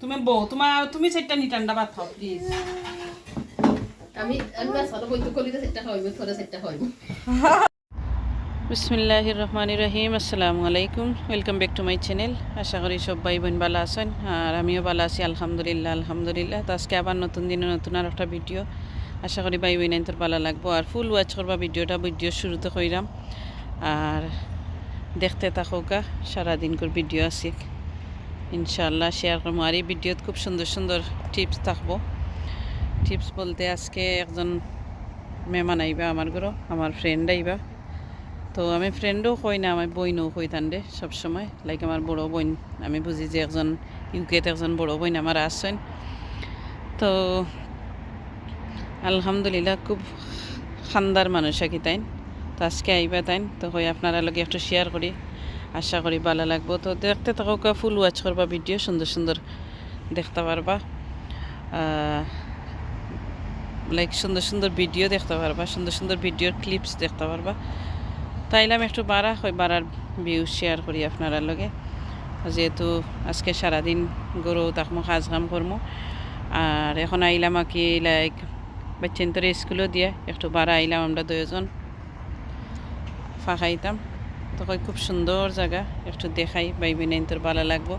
তুমি বউ তোমার তুমি চারটা নিটান্ডা ভাত খাও প্লিজ আমি আমি বইতে কলিতে সেটা থরে সেটা বিসমিল্লাহির রহমানির রহিম আসসালামু আলাইকুম। Welcome back to my channel আশা করি সব ভাই বোন ভালো আছেন আর আমিও ভালো আছি আলহামদুলিল্লাহ আলহামদুলিল্লাহ। তো আজকে আবার নতুন দিনে নতুন আর একটা ভিডিও আশা করি ভাই বোন তোর ভালো লাগবো। আর ফুল ওয়াচ করবা ভিডিওটা ভিডিও শুরুতে কইরাম। আর দেখতে থাকুকা সারাদিন করে ভিডিও আছে। ইনশাল্লাহ শেয়ার করব। আর এই ভিডিওত খুব সুন্দর সুন্দর টিপস থাকব। টিপস বলতে আজকে একজন মেহমান আইবা আমার ঘরও আমার ফ্রেন্ড আইবা। তো আমি ফ্রেন্ডও কই না আমার বইনও কই তান্ডে সবসময়। লাইক আমার বড় বোন, আমি বুঝি যে একজন ইউকেতে একজন বড় বোন আমার আসছেন তো আলহামদুলিল্লাহ খুব খান্দার মানুষ আর কি তাইন। তো আজকে আইবা তাইন, তো হই আপনারা লগে একটু শেয়ার করি। আশা করি ভালো লাগবো। তো দেখতে থাকা ফুল ওয়াচ করবা ভিডিও সুন্দর সুন্দর দেখতে পারবা। লাইক সুন্দর সুন্দর ভিডিও দেখতে পারবা, সুন্দর সুন্দর ভিডিওর ক্লিপস দেখতে পারবা। তাইলাম একটু বাড়া হয় বাড়ার ভিউ শেয়ার করি আপনারা লগে। যেহেতু আজকে সারাদিন গরু তাকমো, কাজ কাম করমু। আর এখন আইলাম আর কি লাইক বাচ্চেন তোর স্কুলও দিয়ে, একটু বাড়া আইলাম আমরা দুজন ফাঁকাইতাম তো কই খুব সুন্দর জায়গা। একটু দেখাই বাইবি নেন তোর ভালো লাগবো।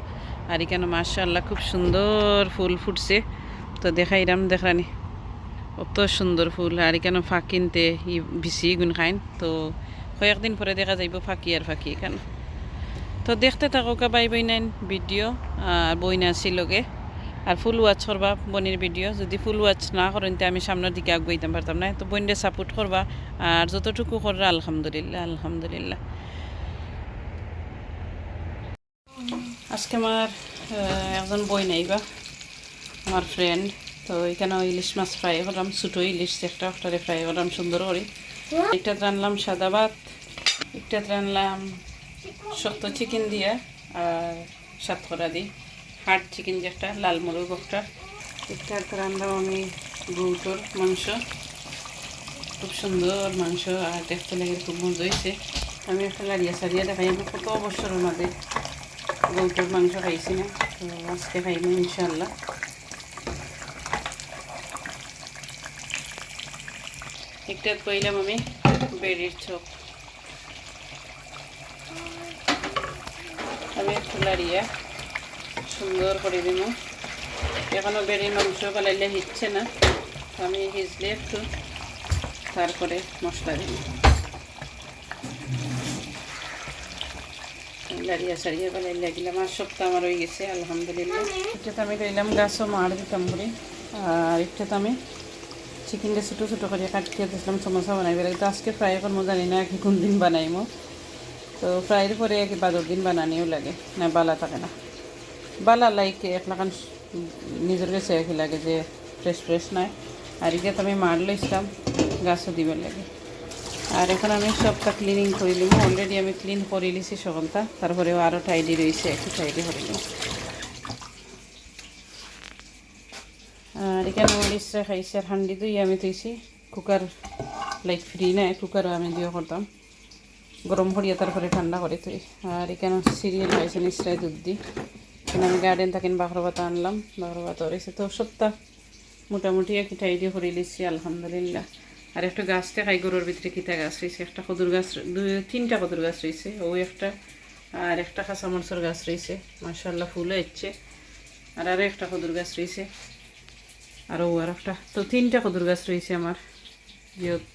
আর এখানে মার্শাল্লাহ খুব সুন্দর ফুল ফুটছে। তো দেখাইলাম দেখানি। অত সুন্দর ফুল। আর এখানে ফাঁক কিনতে ই বেশি গুণ খাইন। তো কয়েকদিন পরে দেখা যাইব ফাঁকি আর ফাঁকি এখানে। তো দেখতে থাকো কা বাই বই নাইন ভিডিও। আর বই লগে আর ফুল ওয়াচ করবা বনির ভিডিও। যদি ফুল ওয়াচ না করেন তে আমি সামনের দিকে আগুয়াইতাম, পারতাম না। তো বইনরে সাপোর্ট করবা। আর যতটুকু কররা আলহামদুলিল্লাহ আলহামদুলিল্লাহ। আজকে আমার একজন বই নাইবা আমার ফ্রেন্ড তো এখানে ইলিশ মাছ ফ্রাই করলাম, ছোটো ইলিশ একটা একটারে ফ্রাই করলাম, সুন্দর করে। একটা রানলাম সাদা ভাত, একটা রানলাম শক্ত চিকেন দিয়ে আর সাতকরা দিই হার্ড চিকেন যে একটা, লাল মুরগ একটা একটা রানলাম আমি গৌটোর মাংস। খুব সুন্দর মাংস, আর দেখতে লাগে খুব মজা হয়েছে আমি একটা লাড়িয়া সারিয়া দেখাই, আমি কত বছরের মাঝে গৌটোর মাংস খাইছি না। তো আজকে খাইব ইনশাল্লাহ একটা কইলাম আমি বেড়ির চোখ আমি লাড়িয়ে সুন্দর করে দিব এখনও বেড়ির মাংস বানাইলে হিচ্ছে না। আমি হিজলে একটু তারপরে মশলা দিব লাড়িয়া গেলাম, আর গেছে এটা আমি রইলাম গাছও তো আমি চিকেনটা ছোটো ছোটো করে কাটিয়ে দিয়েছিলাম সমোসা বানাই বেড়ে তো আজকে ফ্রাই করব, জানি না কি কোন দিন বানাইমো। তো ফ্রাইয়ের পরে এক দিন বানানিও লাগে, না বালা থাকে না। বালা লাইক একলাখান নিজের কাছে লাগে যে ফ্রেশ ফ্রেশ নাই আর এটা তো আমি মার লইছিলাম, গাছও দিবার লাগে। আর এখন আমি সবটা ক্লিনিং করে নিব। অলরেডি আমি ক্লিন করে লিছি সকালটা তারপরেও আরও টাইডি রয়েছে, একটু টাইডি করে নিব। আর এখানে মরিচটা খাইছে আর হান্ডি দুই আমি তুইছি কুকার লাইক ফ্রি নাই কুকারও আমি দিয়ে করতাম। গরম করিয়া তারপরে ঠান্ডা করে তুই আর এখানে সিরিয়াল খাইছে নিশ্চয় দুধ দি এখানে আমি গার্ডেন থাকেন বাঘর পাতা আনলাম বাঘর পাতা রয়েছে। তো সপ্তাহ মোটামুটি একটু টাইডি করে লিছি আলহামদুলিল্লাহ। আর একটা গাছটা খাই, গরুর ভিতরে কিতা গাছ রয়েছে, একটা কদুর গাছ তিনটা কদুর গাছ রয়েছে, ও একটা, আর একটা কাঁচামরচর গাছ রয়েছে মার্শাল্লাহ ফুলও এসছে আর আরও একটা কদুর গাছ রয়েছে আরও আর একটা, তো তিনটা কদুর গাছ রয়েছে আমার ইয়ত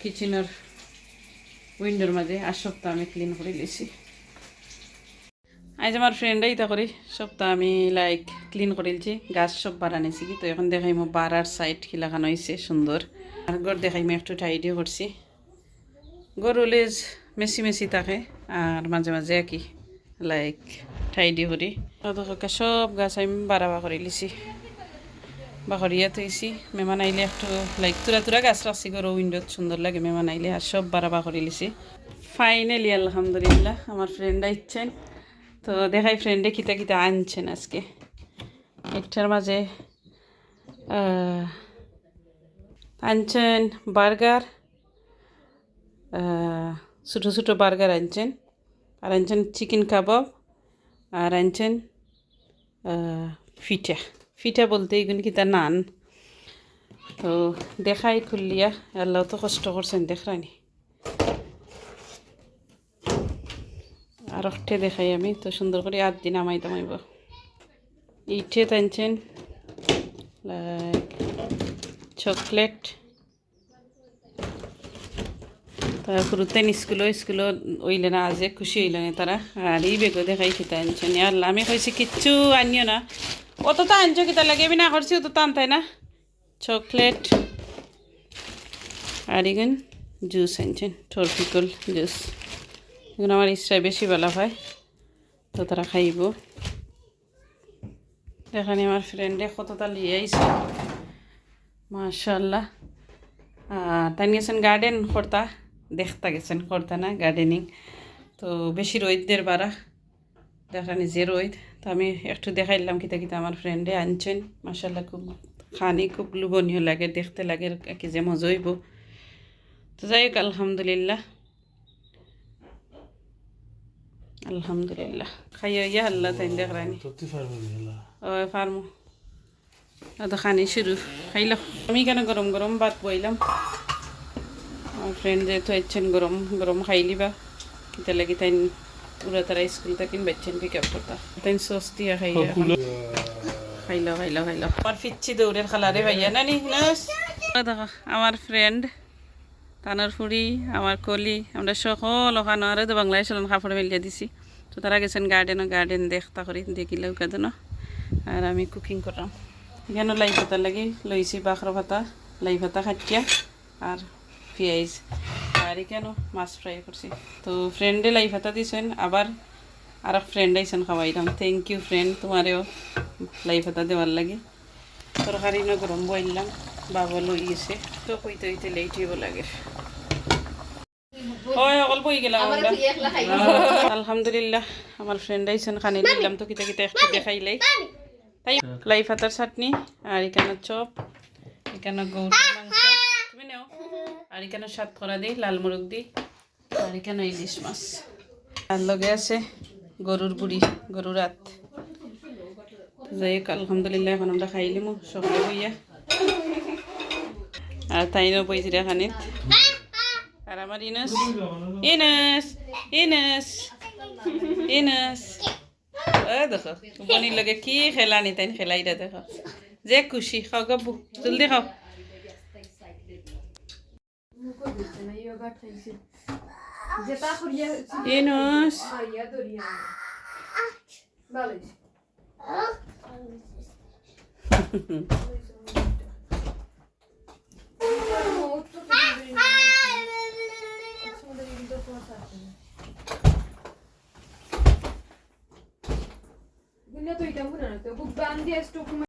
কিচেনের উইন্ডোর মাঝে, আর সপ্তাহ আমি ক্লিন করে লিছি। আজ আমার ফ্রেন্ডাই তা করি, সপ্তাহ আমি লাইক ক্লিন করিলছি গাছ সব বাড়ানিছি কি, তো এখন দেখাই মো বাড়ার সাইড কি লাগানো হয়েছে সুন্দর আর গড় দেখাই আমি একটু টাইডিও করছি গরু লেজ মেসি মেসি থাকে আর মাঝে মাঝে একই লাইক টাইডি করি দেখা সব গাছ আমি বাড়াবা করে লিছি। বাহরিয়া থইছি মেমান আইলে একটু লাইক তুরা তুরা গাছ রাখছি গরু উইন্ডোত সুন্দর লাগে মেমান আইলে আর সব বাড়াবা করে লিছি। ফাইনালি আলহামদুলিল্লাহ আমার ফ্রেন্ড আইছেন তো দেখাই ফ্রেন্ডে কিতা কিতা আনছেন আজকে। একটার মাঝে আনছেন বার্গার ছোটো ছোটো বার্গার আনছেন। আর আনছেন চিকেন কাবাব, আর আনছেন ফিটা। ফিটা বলতে এগুলো কি তার নান? তো দেখাই খুললিয়া আল্লাহ তো কষ্ট করছেন দেখরানি আর দেখাই আমি, তো সুন্দর করে আট দিন আমাই দামাইব। ইটে টানছেন লাইক চকলেট তারপর তেন স্কুলও স্কুলও ওইলে না আজে খুশি হইল না তারা আর এই বেগও দেখাই খিতা আনছেন আর আমি কইছি কিচ্ছু আনিও না অত তো আনছো কিতা লাগে আমি না করছি অত তো আনতাই না চকলেট আর এগুন জুস আনছেন টরপিকল জুস এগুলো আমার ইচ্ছায় বেশি বেলা হয় তো তারা খাইব এখানে আমার ফ্রেন্ডে কতটা লিয়ে আইছে মাশাল্লাহ তাই গেছেন গার্ডেন করতা। দেখতা গেছেন করতা না গার্ডেনিং তো বেশি রোদের বাড়া। দেখা নিজে রোদ। তো আমি একটু দেখাইলাম কিতা কিতা আমার ফ্রেন্ডে আনছেন। মাশাল্লাহ খুব খানি, খুব লোভনীয় লাগে, দেখতে লাগে কি যে মজা হইব। তো যাই হোক, আলহামদুলিল্লাহ। আলহামদুলিল্লাহ খাইয়া ইয়া আল্লাহ তাই দেখরানি ধরতে পারবে না ও ফার্মো তো খানি শুরু খাইলাম আমি কেন গরম গরম ভাত বইলাম আমার ফ্রেন্ড যেহেতু এসছেন গরম গরম খাইলি বা কিতা লাগি তাই পুরা তারা স্কুল থেকে বেচছেন পিক আপ করতা তাই সস দিয়া খাইয়া খাইলো খাইলো খাইলো আমার ফিচ্ছি দৌড়ের খালারে ভাইয়া নানি নাস দেখো আমার ফ্রেন্ড তানোর ফুড়ি, আমার কলি, আমরা সকল ওখানে আর তো বাংলায় চলন কাপড় মেলিয়ে দিছি। তো তারা গেছেন গার্ডেনও গার্ডেন দেখতা করি দেখিলে কাদনো আর আমি কুকিং করলাম কেন লাই পাতা লাগি, লইছি বাখর পাতা লাই পাতা খাটিয়া, আর পেঁয়াজ। আর কেন মাছ ফ্রাই করছি। তো ফ্রেন্ডে লাই পাতা দিছেন, আবার আর এক ফ্রেন্ড আইসেন খাওয়াইলাম থ্যাংক ইউ ফ্রেন্ড তোমারেও লাই পাতা দেওয়ার লাগে। তরকারি না গরম বইলাম। বাবা লই গেছে তো কইতে হইতে লেট হইব লাগে। ওই অকল বই গেলাম আমার। আলহামদুলিল্লাহ আমার ফ্রেন্ড আইসেন খানি নিলাম তো কিতা কিতা একটু দেখাইলাই তাই লাই পাতার চাটনি আর এখানে চপ এখানে গৌরের মাংস। তুমি নেও। আর এখানে সাত করা দিই লাল মুরগ দিই আর এখানে ইলিশ মাছ। আর লগে আছে গরুর বুড়ি গরুর রাত যাই হোক আলহামদুলিল্লাহ এখন আমরা খাইলিমু সকালে বইয়া আর তাইনও বইছিরা খানিত আর আমার ইনস ইনস ইনস ইনস ও দেখো বনির লগে কি খেলানি তাই খেলাইটা দেখো। যে খুশি খাও গাবু জলদি খাও। ইনস Gunya to itam kuna na to. Bugban dia stok